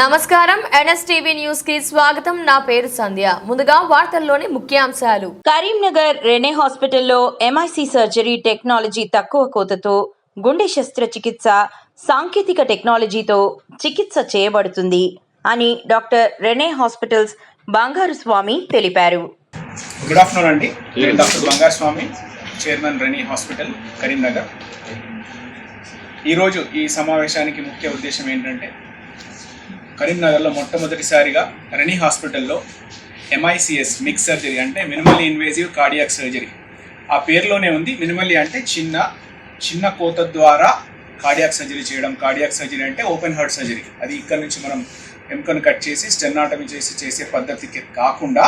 నమస్కారం. ఎన్ఎస్టీవీ న్యూస్కి స్వాగతం. నా పేరు సంధ్య. ముందుగా వార్తల్లోని ముఖ్యాంశాలు. కరీంనగర్ రెనే హాస్పిటల్లో ఎంఐసి సర్జరీ టెక్నాలజీ తక్కువ కోతతో గుండె శస్త్రచికిత్స సాంకేతిక టెక్నాలజీతో చికిత్స చేయబడుతుంది అని డాక్టర్ రెనే హాస్పిటల్స్ బంగారు స్వామి తెలిపారు. గుడ్ ఆఫ్టర్నూన్ అండి. నేను doctor Bangaru Swamy chairman Renee hospital Karimnagar. ఈరోజు ఈ సమావేశానికి ముఖ్య ఉద్దేశం ఏంటంటే కరీంనగర్లో మొట్టమొదటిసారిగా రెనీ హాస్పిటల్లో ఎంఐసిఎస్ మిక్స్ సర్జరీ అంటే మినిమల్లీ ఇన్వేజివ్ కార్డియాక్ సర్జరీ. ఆ పేరులోనే ఉంది. మినిమల్లీ అంటే చిన్న చిన్న కోత ద్వారా కార్డియాక్ సర్జరీ చేయడం. కార్డియాక్ సర్జరీ అంటే ఓపెన్ హార్ట్ సర్జరీ. అది ఇక్కడ నుంచి మనం ఎముకను కట్ చేసి స్టెన్నాటమీ చేసి చేసే పద్ధతికి కాకుండా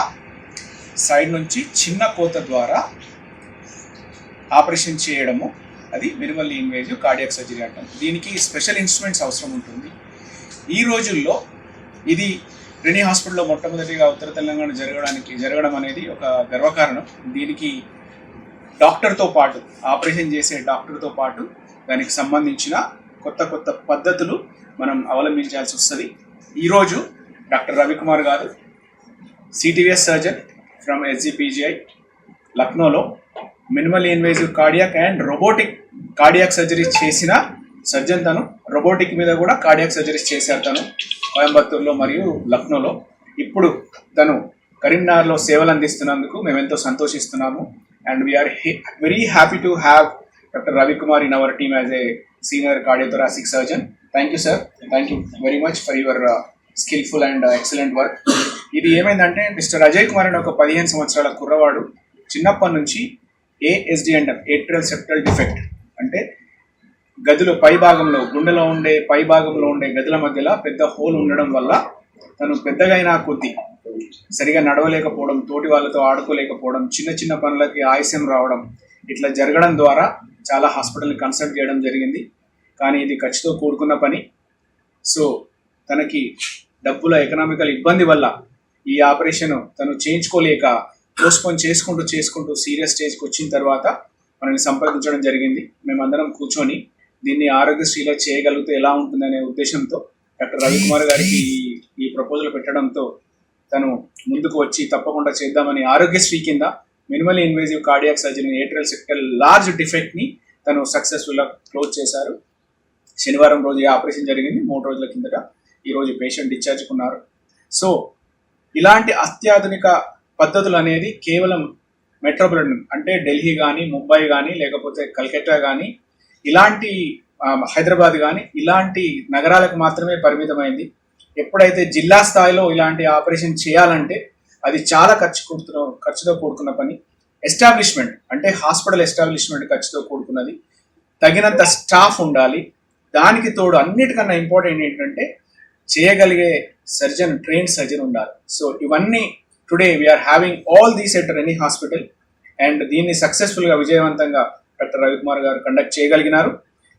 సైడ్ నుంచి చిన్న కోత ద్వారా ఆపరేషన్ చేయడము. అది మినిమల్ ఇన్వేజివ్ కార్డియాక్ సర్జరీ అంటాం. దీనికి స్పెషల్ ఇన్స్ట్రుమెంట్స్ అవసరం ఉంటుంది. ఈ రోజుల్లో ఇది రెనీ హాస్పిటల్లో మొట్టమొదటిగా ఉత్తర తెలంగాణ జరగడానికి జరగడం అనేది ఒక గర్వకారణం. దీనికి డాక్టర్తో పాటు ఆపరేషన్ చేసే డాక్టర్తో పాటు దానికి సంబంధించిన కొత్త కొత్త పద్ధతులు మనం అవలంబించాల్సి వస్తుంది. ఈరోజు డాక్టర్ రవికుమార్ గారు సిటీవీఎస్ సర్జన్ ఫ్రమ్ ఎస్జిపిజిఐ లక్నోలో minimal invasive cardiac and robotic cardiac surgery చేసిన సర్జన్ తను రోబోటిక్ మీద కూడా కార్డియాక్ సర్జరీస్ చేశారు తను కోయంబత్తూర్లో మరియు లక్నోలో. ఇప్పుడు తను కరీంనగర్లో సేవలు అందిస్తున్నందుకు మేము ఎంతో సంతోషిస్తున్నాము. And we're very happy to have doctor Ravikumar in our team as a senior cardiothoracic surgeon thank you sir thank you very much for your skilful and excellent work ఇది ఏమైందంటే మిస్టర్ అజయ్ కుమార్ అనే ఒక పదిహేను సంవత్సరాల కుర్రవాడు చిన్నప్పటి నుంచి ASD and atrial septal defect అంటే గదిలో పై భాగంలో గుండెలో ఉండే పై భాగంలో ఉండే గదుల మధ్యలో పెద్ద హోల్ ఉండడం వల్ల తను పెద్దగా అయినా కొద్ది సరిగా నడవలేకపోవడం తోటి వాళ్ళతో ఆడుకోలేకపోవడం చిన్న చిన్న పనులకి ఆలస్యం రావడం ఇట్లా జరగడం ద్వారా చాలా హాస్పిటల్ని కన్సల్ట్ చేయడం జరిగింది. కానీ ఇది ఖర్చుతో కూడుకున్న పని. సో తనకి డబ్బుల ఎకనామికల్ ఇబ్బంది వల్ల ఈ ఆపరేషన్ తను చేయించుకోలేక పోస్ట్పోన్ చేసుకుంటూ చేసుకుంటూ సీరియస్ స్టేజ్కి వచ్చిన తర్వాత మనల్ని సంప్రదించడం జరిగింది. మేమందరం కూర్చొని దీన్ని ఆరోగ్యశ్రీలో చేయగలిగితే ఎలా ఉంటుందనే ఉద్దేశంతో డాక్టర్ రవికుమార్ గారికి ఈ- ఈ ప్రపోజల్ పెట్టడంతో తను ముందుకు వచ్చి తప్పకుండా చేద్దామని ఆరోగ్యశ్రీ కింద minimal invasive cardiac surgery atrial sector large డిఫెక్ట్ని తను సక్సెస్ఫుల్గా క్లోజ్ చేశారు. శనివారం రోజు ఈ ఆపరేషన్ జరిగింది. మూడు రోజుల కిందట ఈరోజు పేషెంట్ డిశ్చార్జ్కున్నారు సో ఇలాంటి అత్యాధునిక పద్ధతులు అనేది కేవలం మెట్రోపాలిటన్ అంటే ఢిల్లీ కానీ ముంబై కానీ లేకపోతే కల్కత్తా కానీ ఇలాంటి హైదరాబాద్ కానీ ఇలాంటి నగరాలకు మాత్రమే పరిమితమైంది. ఎప్పుడైతే జిల్లా స్థాయిలో ఇలాంటి ఆపరేషన్ చేయాలంటే అది చాలా ఖర్చు కూడుతున్న ఖర్చుతో కూడుకున్న పని. ఎస్టాబ్లిష్మెంట్ అంటే హాస్పిటల్ ఎస్టాబ్లిష్మెంట్ ఖర్చుతో కూడుకున్నది. తగినంత స్టాఫ్ ఉండాలి. దానికి తోడు అన్నిటికన్నా ఇంపార్టెంట్ ఏంటంటే చేయగలిగే సర్జన్ ట్రైన్ సర్జన్ ఉండాలి. సో ఇవన్నీ today we're having all these at any hospital and దీన్ని సక్సెస్ఫుల్గా విజయవంతంగా డాక్టర్ రవికుమార్ గారు కండక్ట్ చేయగలిగినారు.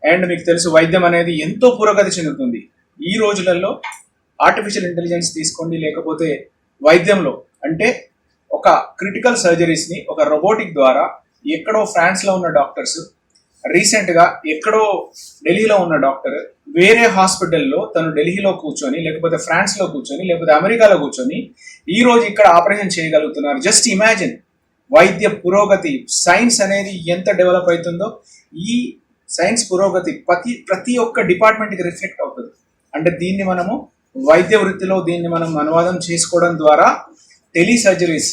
అండ్ మీకు తెలుసు వైద్యం అనేది ఎంతో పురోగతి చెందుతుంది. ఈ రోజులలో ఆర్టిఫిషియల్ ఇంటెలిజెన్స్ తీసుకోండి లేకపోతే వైద్యంలో అంటే ఒక క్రిటికల్ సర్జరీస్ని ఒక రోబోటిక్ ద్వారా ఎక్కడో ఫ్రాన్స్లో ఉన్న డాక్టర్స్ రీసెంట్గా ఎక్కడో ఢిల్లీలో ఉన్న డాక్టర్ వేరే హాస్పిటల్లో తను ఢిల్లీలో కూర్చొని లేకపోతే ఫ్రాన్స్లో కూర్చొని లేకపోతే అమెరికాలో కూర్చొని ఈ రోజు ఇక్కడ ఆపరేషన్ చేయగలుగుతున్నారు. జస్ట్ ఇమాజిన్ వైద్య పురోగతి సైన్స్ అనేది ఎంత డెవలప్ అవుతుందో ఈ సైన్స్ పురోగతి ప్రతి ప్రతి ఒక్క డిపార్ట్మెంట్కి రిఫ్లెక్ట్ అవుతుంది. అంటే దీన్ని మనము వైద్య వృత్తిలో దీన్ని మనం అనువాదం చేసుకోవడం ద్వారా టెలి సర్జరీస్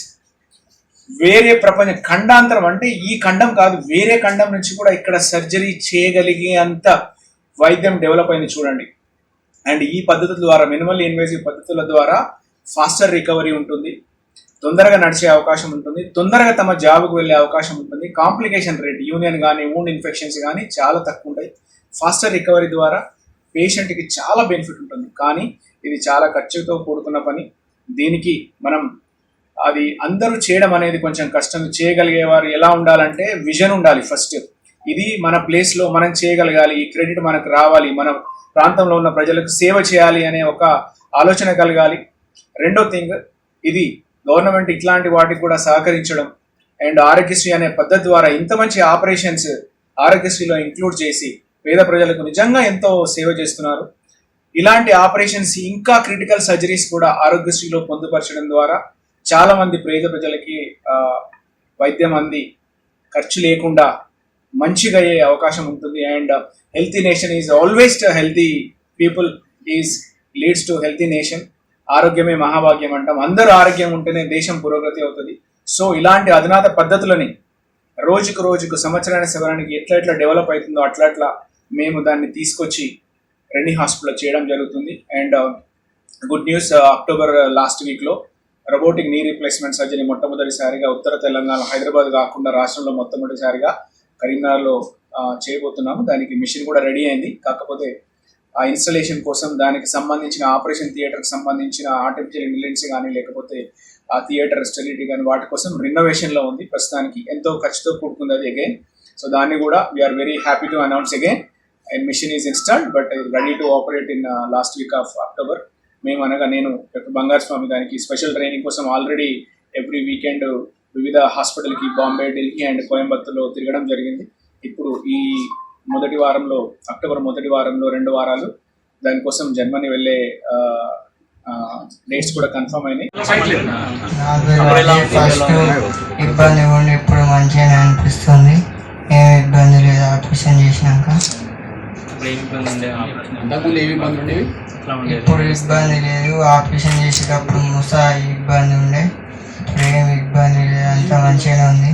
వేరే ప్రపంచ ఖండాంతరం అంటే ఈ ఖండం కాదు వేరే ఖండం నుంచి కూడా ఇక్కడ సర్జరీ చేయగలిగే అంత వైద్యం డెవలప్ అయింది చూడండి. అండ్ ఈ పద్ధతుల ద్వారా మినిమల్ ఇన్వేసివ్ పద్ధతుల ద్వారా ఫాస్టర్ రికవరీ ఉంటుంది. తొందరగా నడిచే అవకాశం ఉంటుంది. తొందరగా తమ జాబ్కు వెళ్ళే అవకాశం ఉంటుంది. కాంప్లికేషన్ రేట్ యూనియన్ కానీ ఊండ్ ఇన్ఫెక్షన్స్ కానీ చాలా తక్కువ ఉంటాయి. ఫాస్టర్ రికవరీ ద్వారా పేషెంట్కి చాలా బెనిఫిట్ ఉంటుంది. కానీ ఇది చాలా ఖర్చుతో కూడుకున్న పని. దీనికి మనం అది అందరూ చేయడం అనేది కొంచెం కష్టం. చేయగలిగే వారు ఎలా ఉండాలంటే విజన్ ఉండాలి ఫస్ట్ ఇది మన ప్లేస్లో మనం చేయగలగాలి. ఈ క్రెడిట్ మనకు రావాలి. మన ప్రాంతంలో ఉన్న ప్రజలకు సేవ చేయాలి అనే ఒక ఆలోచన కలగాలి. రెండో థింగ్ ఇది గవర్నమెంట్ ఇట్లాంటి వాటికి కూడా సహకరించడం అండ్ ఆరోగ్యశ్రీ అనే పద్ధతి ద్వారా ఇంత మంచి ఆపరేషన్స్ ఆరోగ్యశ్రీలో ఇంక్లూడ్ చేసి పేద ప్రజలకు నిజంగా ఎంతో సేవ చేస్తున్నారు. ఇలాంటి ఆపరేషన్స్ ఇంకా క్రిటికల్ సర్జరీస్ కూడా ఆరోగ్యశ్రీలో పొందుపరచడం ద్వారా చాలా మంది పేద ప్రజలకి వైద్యం అంది. ఖర్చు లేకుండా మంచిగా అయ్యే అవకాశం ఉంటుంది. And healthy nation is always healthy people is leads to healthy nation. ఆరోగ్యమే మహాభాగ్యం అంటాం. అందరూ ఆరోగ్యం ఉంటేనే దేశం పురోగతి అవుతుంది. సో ఇలాంటి అధునాత పద్ధతులని రోజుకు రోజుకు సంవత్సరానికి సంవత్సరానికి ఎట్లా ఎట్లా డెవలప్ అవుతుందో అట్లా అట్లా మేము దాన్ని తీసుకొచ్చి రెడ్డి హాస్పిటల్లో చేయడం జరుగుతుంది. And uh, good news uh, October last వీక్లో రోబోటిక్ నీ రీప్లేస్మెంట్ సర్జరీ మొట్టమొదటిసారిగా ఉత్తర తెలంగాణ హైదరాబాద్ కాకుండా రాష్ట్రంలో మొట్టమొదటిసారిగా కరీంనగర్లో uh, చేయబోతున్నాము. దానికి మిషన్ కూడా రెడీ అయింది. కాకపోతే ఆ ఇన్స్టలేషన్ కోసం దానికి సంబంధించిన ఆపరేషన్ థియేటర్కి సంబంధించిన ఆర్టిఫిషియల్ ఇంటెలిజెన్స్ కానీ లేకపోతే ఆ థియేటర్ స్టెలిటీ కానీ వాటి కోసం రినోవేషన్లో ఉంది. ప్రస్తుతానికి ఎంతో ఖర్చుతో కూడుకుంది అది అగైన్ సో దాన్ని కూడా we're very happy to announce again and machine is installed but ready to operate in last week of October మేము అనగా నేను డాక్టర్ బంగారు స్వామి దానికి స్పెషల్ ట్రైనింగ్ కోసం ఆల్రెడీ ఎవ్రీ వీకెండ్ వివిధ హాస్పిటల్కి బాంబే ఢిల్లీ అండ్ కోయంబత్తూర్లో తిరగడం జరిగింది. ఇప్పుడు ఈ మొదటి వారంలో అక్టోబర్ మొదటి వారంలో రెండు వారాలు. దానికోసం జర్మనీ వెళ్ళే డేట్స్ కూడా కన్ఫర్మ్ అయినాయి. ఇబ్బంది ఉండి ఇప్పుడు మంచిగానే అనిపిస్తుంది. ఏం ఇబ్బంది లేదు ఆపరేషన్ చేసినాక. ఏమి ఇప్పుడు ఇబ్బంది లేదు ఆపరేషన్ చేసేటప్పుడు ముసా ఇబ్బంది ఉండే. ఇప్పుడు ఏం ఇబ్బంది లేదు అంతా మంచిగానే ఉంది.